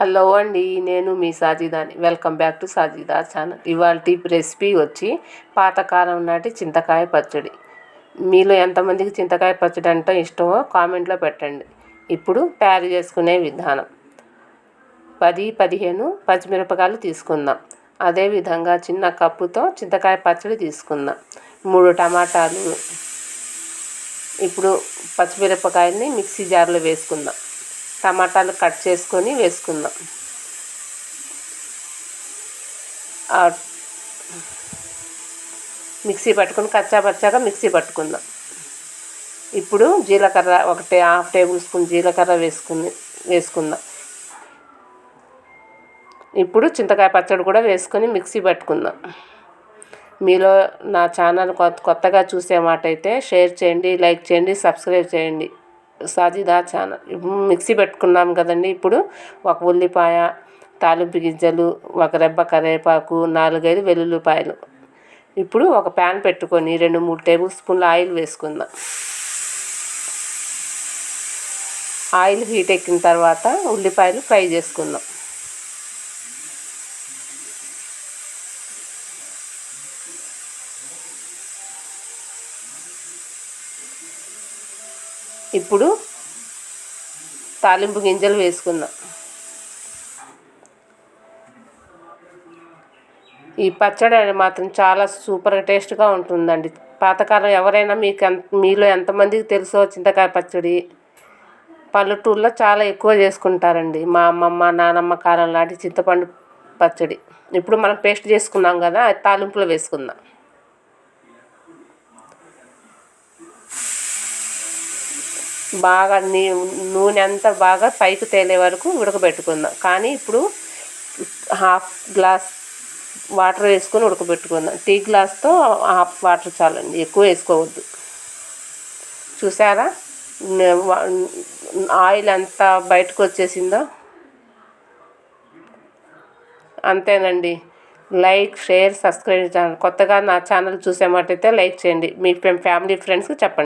Hello అండి నేను మీ సాజిదాని. Welcome back to Sajida channel. ఇవాళ రెసిపీ వచ్చి పాతకాలం నాటి చింతకాయ పచ్చడి. మీలో ఎంతమందికి చింతకాయ పచ్చడి అంటే ఇష్టమో కామెంట్లో పెట్టండి. ఇప్పుడు తయారు చేసుకునే విధానం. పది పదిహేను పచ్చిమిరపకాయలు తీసుకుందాం. అదేవిధంగా చిన్న కప్పుతో చింతకాయ పచ్చడి తీసుకుందాం. మూడు టమాటాలు. ఇప్పుడు పచ్చిమిరపకాయల్ని మిక్సీ జార్లో వేసుకుందాం. టమాటాలు కట్ చేసుకొని వేసుకుందాం. మిక్సీ పట్టుకొని కచ్చా పచ్చాగా మిక్సీ పట్టుకుందాం. ఇప్పుడు జీలకర్ర ఒకటి హాఫ్ టేబుల్ స్పూన్ జీలకర్ర వేసుకుని వేసుకుందాం. ఇప్పుడు చింతకాయ పచ్చడి కూడా వేసుకొని మిక్సీ పట్టుకుందాం. మీలో నా ఛానల్ కొత్తగా చూసే మాట అయితే షేర్ చేయండి లైక్ చేయండి సబ్స్క్రైబ్ చేయండి. సాజిదా చాలా మిక్సీ పెట్టుకున్నాం కదండి ఇప్పుడు. ఒక ఉల్లిపాయ తాలింపు గింజలు ఒక రెబ్బ కరివేపాకు నాలుగైదు వెల్లుల్లిపాయలు. ఇప్పుడు ఒక ప్యాన్ పెట్టుకొని రెండు మూడు టేబుల్ స్పూన్ల ఆయిల్ వేసుకుందాం. ఆయిల్ హీట్ ఎక్కిన తర్వాత ఉల్లిపాయలు ఫ్రై చేసుకుందాం. ఇప్పుడు తాలింపు గింజలు వేసుకుందాం. ఈ పచ్చడి మాత్రం చాలా సూపర్గా టేస్ట్గా ఉంటుందండి. పాతకాలం ఎవరైనా మీకు ఎంత మీలో ఎంతమందికి తెలుసో చింతకాయ పచ్చడి పల్లెటూరులో చాలా ఎక్కువ చేసుకుంటారండి. మా అమ్మమ్మ నానమ్మ కాలం లాంటి చింతపండు పచ్చడి. ఇప్పుడు మనం పేస్ట్ చేసుకున్నాం కదా తాలింపులో వేసుకుందాం. బాగా నీ నూనె అంతా బాగా పైకి తేలే వరకు ఉడకబెట్టుకుందాం. కానీ ఇప్పుడు హాఫ్ గ్లాస్ వాటర్ వేసుకొని ఉడకబెట్టుకుందాం. టీ గ్లాస్తో హాఫ్ వాటర్ చాలండి ఎక్కువ వేసుకోవద్దు. చూసారా? ఆయిల్ అంతా బయటకు వచ్చేసిందో? అంతేనండి. లైక్ షేర్ సబ్స్క్రైబ్ ఛానల్ కొత్తగా నా ఛానల్ చూసేమాటైతే లైక్ చేయండి. మీ ఫ్యామిలీ ఫ్రెండ్స్కి చెప్పండి.